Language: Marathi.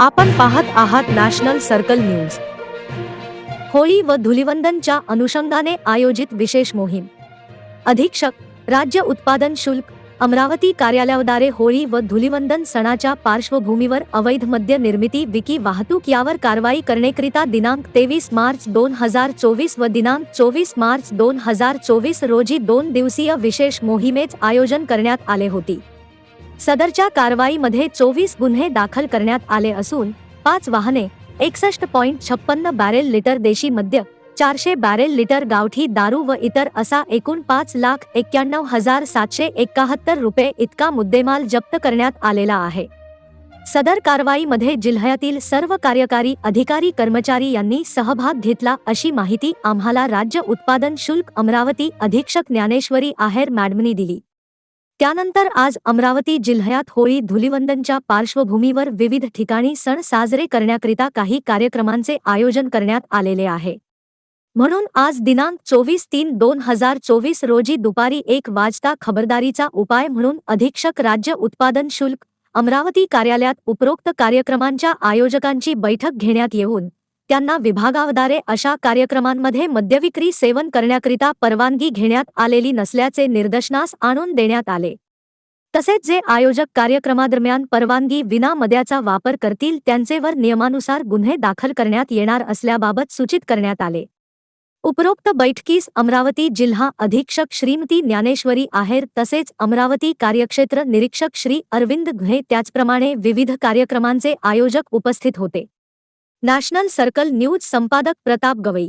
आपण पाहत आहात नॅशनल सर्कल न्यूज. होळी व धुलिवंदनच्या अनुषंगाने आयोजित विशेष मोहीम. अधीक्षक राज्य उत्पादन शुल्क अमरावती कार्यालयाद्वारे होळी व धुलिवंदन सणाच्या पार्श्वभूमीवर अवैध मद्य निर्मिती विकी वाहतूक यावर कारवाई करण्याकरिता दिनांक तेवीस मार्च दोन हजार चोवीस व दिनांक चोवीस मार्च दोन हजार चोवीस रोजी दोन दिवसीय विशेष मोहिमेच आयोजन करण्यात आले होती. सदरच्या कारवाईमध्ये चोवीस गुन्हे दाखल करण्यात आले असून पाच वाहने एकसष्ट पॉईंट छप्पन्न बॅरेल लिटर देशी मद्य चारशे बॅरेल लिटर गावठी दारू व इतर असा एकूण पाच लाख एक्क्याण्णव हजार सातशे एकाहत्तर रुपये इतका मुद्देमाल जप्त करण्यात आलेला आहे. सदर कारवाईमध्ये जिल्ह्यातील सर्व कार्यकारी अधिकारी कर्मचारी यांनी सहभाग घेतला अशी माहिती आम्हाला राज्य उत्पादन शुल्क अमरावती अधीक्षक ज्ञानेश्वरी आहेर मॅडमनी दिली. त्यानंतर आज अमरावती जिल्ह्यात होळी धुलिवंदनच्या पार्श्वभूमीवर विविध ठिकाणी सण साजरे करण्याकरिता काही कार्यक्रमांचे आयोजन करण्यात आलेले आहे. म्हणून आज दिनांक चोवीस तीन दोन हजार चोवीस रोजी दुपारी एक वाजता खबरदारीचा उपाय म्हणून अधीक्षक राज्य उत्पादन शुल्क अमरावती कार्यालयात उपरोक्त कार्यक्रमांच्या आयोजकांची बैठक घेण्यात येऊन त्यांना विभागाद्वारे अशा कार्यक्रमांमध्ये मद्यविक्री सेवन करण्याकरिता परवानगी घेण्यात आलेली नसल्याचे निर्दशनास आणून देण्यात आले. तसेच जे आयोजक कार्यक्रमादरम्यान परवानगी विना मद्याचा वापर करतील त्यांचेवर नियमानुसार गुन्हे दाखल करण्यात येणार असल्याबाबत सूचित करण्यात आले. उपरोक्त बैठकीस अमरावती जिल्हा अधीक्षक श्रीमती ज्ञानेश्वरी आहेर तसेच अमरावती कार्यक्षेत्र निरीक्षक श्री अरविंद घुहे त्याचप्रमाणे विविध कार्यक्रमांचे आयोजक उपस्थित होते. नॅशनल सर्कल न्यूज संपादक प्रताप गवई.